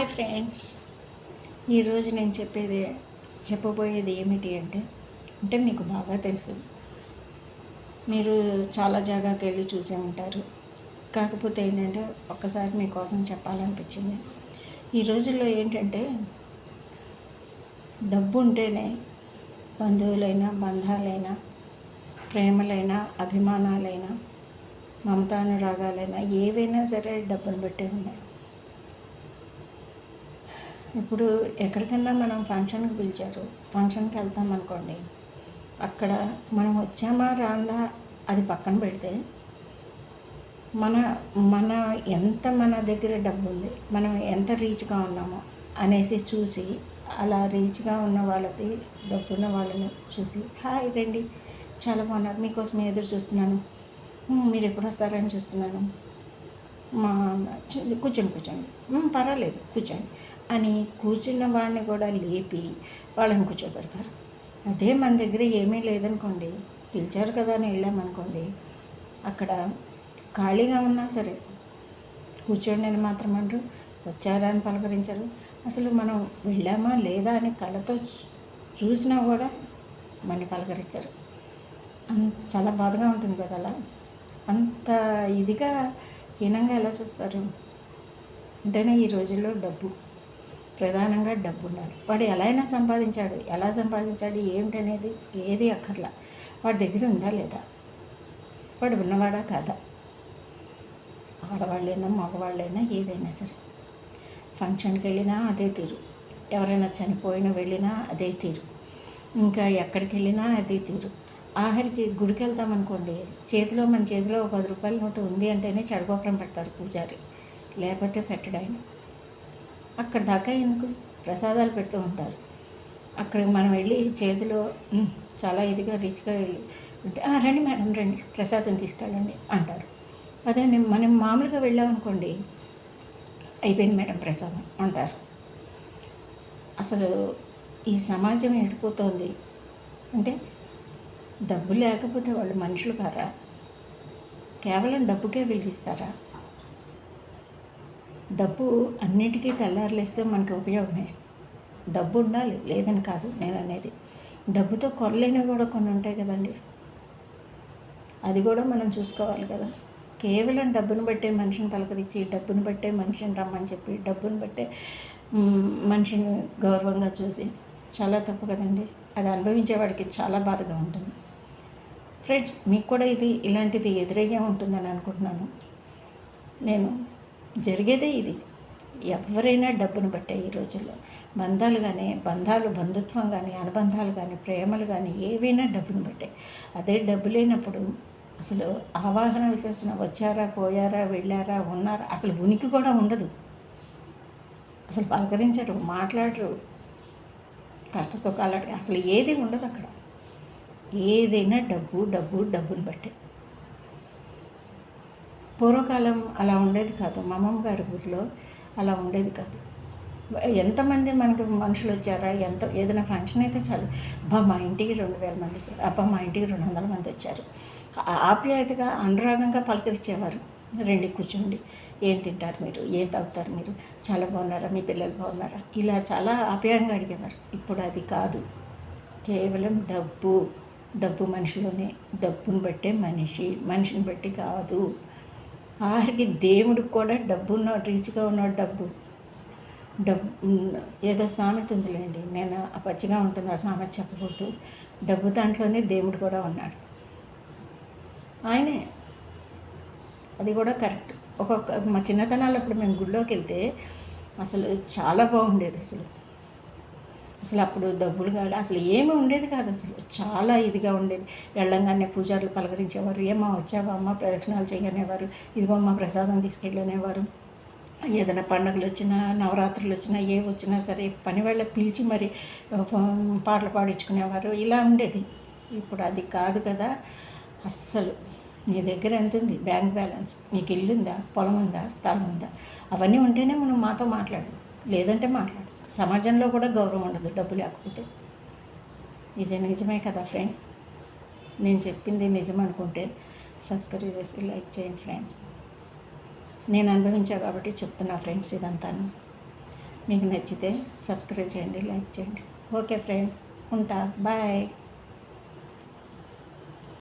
Hi friends. ఈరోజు నేను చెప్పేది చెప్పబోయేది ఏమిటి అంటే అంటే మీకు బాగా తెలుసు. మీరు చాలా జాగాకి వెళ్ళి చూసే ఉంటారు. కాకపోతే ఏంటంటే ఒక్కసారి మీకోసం చెప్పాలనిపించింది. ఈ రోజుల్లో ఏంటంటే డబ్బు ఉంటేనే బంధువులైనా బంధాలైనా ప్రేమలైనా అభిమానాలైనా మమతానురాగాలైనా ఏవైనా సరే డబ్బును బట్టే ఉన్నాయి. ఇప్పుడు ఎక్కడికన్నా మనం ఫంక్షన్కి పిలిచారు ఫంక్షన్కి వెళ్తాం అనుకోండి అక్కడ మనం వచ్చామా రాందా అది పక్కన పెడితే మన మన ఎంత మన దగ్గర డబ్బు ఉంది మనం ఎంత రీచ్గా ఉన్నామో అనేసి చూసి అలా రీచ్గా ఉన్న వాళ్ళకి డబ్బున్న వాళ్ళని చూసి హాయ్ రండి చాలా బాగున్నారు మీకోసం ఎదురు చూస్తున్నాను మీరు ఎప్పుడు వస్తారని చూస్తున్నాను. మా కూర్చోండి కూర్చోండి పర్వాలేదు కూర్చోండి. అని కూర్చున్న వాడిని కూడా లేపి వాళ్ళని కూర్చోబెడతారు. అదే మన దగ్గర ఏమీ లేదనుకోండి పిలిచారు కదా అని వెళ్ళామనుకోండి అక్కడ ఖాళీగా ఉన్నా సరే కూర్చోండి అని మాత్రం అంటారు వచ్చారా అని పలకరించరు. అసలు మనం వెళ్ళామా లేదా అని కళ్ళతో చూసినా కూడా మన పలకరించారు. అంత చాలా బాధగా ఉంటుంది కదా అలా. అంత ఇదిగా హీనంగా ఎలా చూస్తారు? అంటేనే ఈ రోజుల్లో డబ్బు ప్రధానంగా డబ్బు ఉండాలి. వాడు ఎలా అయినా సంపాదించాడు. ఎలా సంపాదించాడు? ఏమిటనేది ఏది అక్కర్లా. వాడి దగ్గర ఉందా లేదా? వాడు ఉన్నవాడా కాదా? ఆడవాళ్ళైనా మగవాళ్ళైనా ఏదైనా సరే. ఫంక్షన్కి వెళ్ళినా అదే తీరు. ఎవరైనా చనిపోయిన వెళ్ళినా అదే తీరు. ఇంకా ఎక్కడికి వెళ్ళినా అదే తీరు. ఆఖరికి గుడికి వెళ్తామనుకోండి చేతిలో మన చేతిలో పది రూపాయల నోటు ఉంది అంటేనే చెడగోపురం పెడతారు పూజారి లేకపోతే పెట్టడాయన అక్కడ దాకా ఎందుకు? ప్రసాదాలు పెడుతూ ఉంటారు. అక్కడ మనం వెళ్ళి చేతిలో చాలా ఇదిగా రిచ్గా వెళ్ళి ఉంటే రండి మేడం రండి ప్రసాదం తీసుకెళ్ళండి అంటారు. అదే నేను- మనం మామూలుగా వెళ్ళామనుకోండి అయిపోయింది మేడం ప్రసాదం అంటారు. అసలు ఈ సమాజం ఎడిపోతోంది. అంటే డబ్బు లేకపోతే వాళ్ళు మనుషులు కారా? కేవలం డబ్బుకే విలువిస్తారా డబ్బు అన్నిటికీ తెల్లారులేస్తే మనకి ఉపయోగమే. డబ్బు ఉండాలి లేదని కాదు నేను అనేది. డబ్బుతో కొనలేనివి కూడా కొన్ని ఉంటాయి కదండి. అది కూడా మనం చూసుకోవాలి కదా. కేవలం డబ్బును బట్టే మనిషిని పలకరించి డబ్బును బట్టే మనిషిని రమ్మని చెప్పి డబ్బును బట్టే మనిషిని గౌరవంగా చూసి చాలా తప్పు కదండి. అది అనుభవించేవాడికి చాలా బాధగా ఉంటుంది. ఫ్రెండ్స్ మీకు కూడా ఇది ఇలాంటిది ఎదురయ్యే ఉంటుందని అనుకుంటున్నాను. నేను జరిగేదే ఇది. ఎవరైనా డబ్బును బట్టే ఈ రోజుల్లో బంధాలు కానీ బంధాలు బంధుత్వం కానీ అనుబంధాలు కానీ ప్రేమలు కానీ ఏవైనా డబ్బును బట్టే. అదే డబ్బు లేనప్పుడు అసలు ఆవాహన విసర్జన వచ్చారా పోయారా వెళ్ళారా ఉన్నారా అసలు ఉనికి కూడా ఉండదు. అసలు పలకరించరు మాట్లాడరు. కష్ట సుఖాలు అసలు ఏది ఉండదు అక్కడ. ఏదైనా డబ్బు డబ్బు డబ్బును బట్టే. పూర్వకాలం అలా ఉండేది కాదు. మా అమ్మమ్మ గారి ఊరిలో అలా ఉండేది కాదు. ఎంతమంది మనకి మనుషులు వచ్చారా? ఎంత ఏదైనా ఫంక్షన్ అయితే చాలు. అబ్బా మా ఇంటికి రెండు వేల మంది వచ్చారు. అబ్బా మా ఇంటికి రెండు వందల మంది వచ్చారు. ఆ- ఆప్యాయతగా అనురాగంగా పలకరించేవారు. రెండు కూర్చోండి. ఏం తింటారు మీరు? ఏం తాగుతారు మీరు? చాలా బాగున్నారా? మీ పిల్లలు బాగున్నారా? ఇలా చాలా ఆప్యాయంగా అడిగేవారు. ఇప్పుడు అది కాదు. కేవలం డబ్బు. డబ్బు మనిషిలోనే డబ్బును బట్టే మనిషి మనిషిని బట్టి కాదు. ఆఖరికి దేవుడికి కూడా డబ్బు ఉన్నాడు రీచ్గా ఉన్న డబ్బు. డబ్బు ఏదో సామెత ఉందిలేండి. నేను ఆ పచ్చిగా ఉంటుంది ఆ సామెత చెప్పకూడదు. డబ్బు దాంట్లోనే దేవుడు కూడా ఉన్నాడు. ఆయనే. అది కూడా కరెక్ట్. ఒక్కొక్క మా చిన్నతనాలు అప్పుడు మేము గుడిలోకి వెళ్తే అసలు చాలా బాగుండేది అసలు. అసలు అప్పుడు డబ్బులు కావాలి. అసలు ఏమీ ఉండేది కాదు. అసలు చాలా ఇదిగా ఉండేది. వెళ్ళంగానే పూజారులు పలకరించేవారు. ఏమా వచ్చావా అమ్మ? ప్రదక్షిణాలు చేయనేవారు. ఇదిగో అమ్మ ప్రసాదం తీసుకెళ్ళనేవారు. ఏదైనా పండుగలు వచ్చినా నవరాత్రులు వచ్చినా ఏ వచ్చినా సరే పని వాళ్ళ పిలిచి మరి పాటలు పాడించుకునేవారు. ఇలా ఉండేది. ఇప్పుడు అది కాదు కదా. అస్సలు నీ దగ్గర ఎంత ఉంది? బ్యాంక్ బ్యాలెన్స్ నీకు ఇల్లుందా? పొలం ఉందా? స్థలం ఉందా? అవన్నీ ఉంటేనే మనం మాతో మాట్లాడు లేదంటే మాట్లాడు సమాజంలో కూడా గౌరవం ఉండదు డబ్బు లేకపోతే. నిజం నిజమే కదా ఫ్రెండ్? నేను చెప్పింది నిజం అనుకుంటే సబ్స్క్రైబ్ చేసి లైక్ చేయండి ఫ్రెండ్స్. నేను అనుభవించా కాబట్టి చెప్తున్నా ఫ్రెండ్స్ ఇదంతాను. మీకు నచ్చితే సబ్స్క్రైబ్ చేయండి లైక్ చేయండి. ఓకే ఫ్రెండ్స్ ఉంటా బాయ్.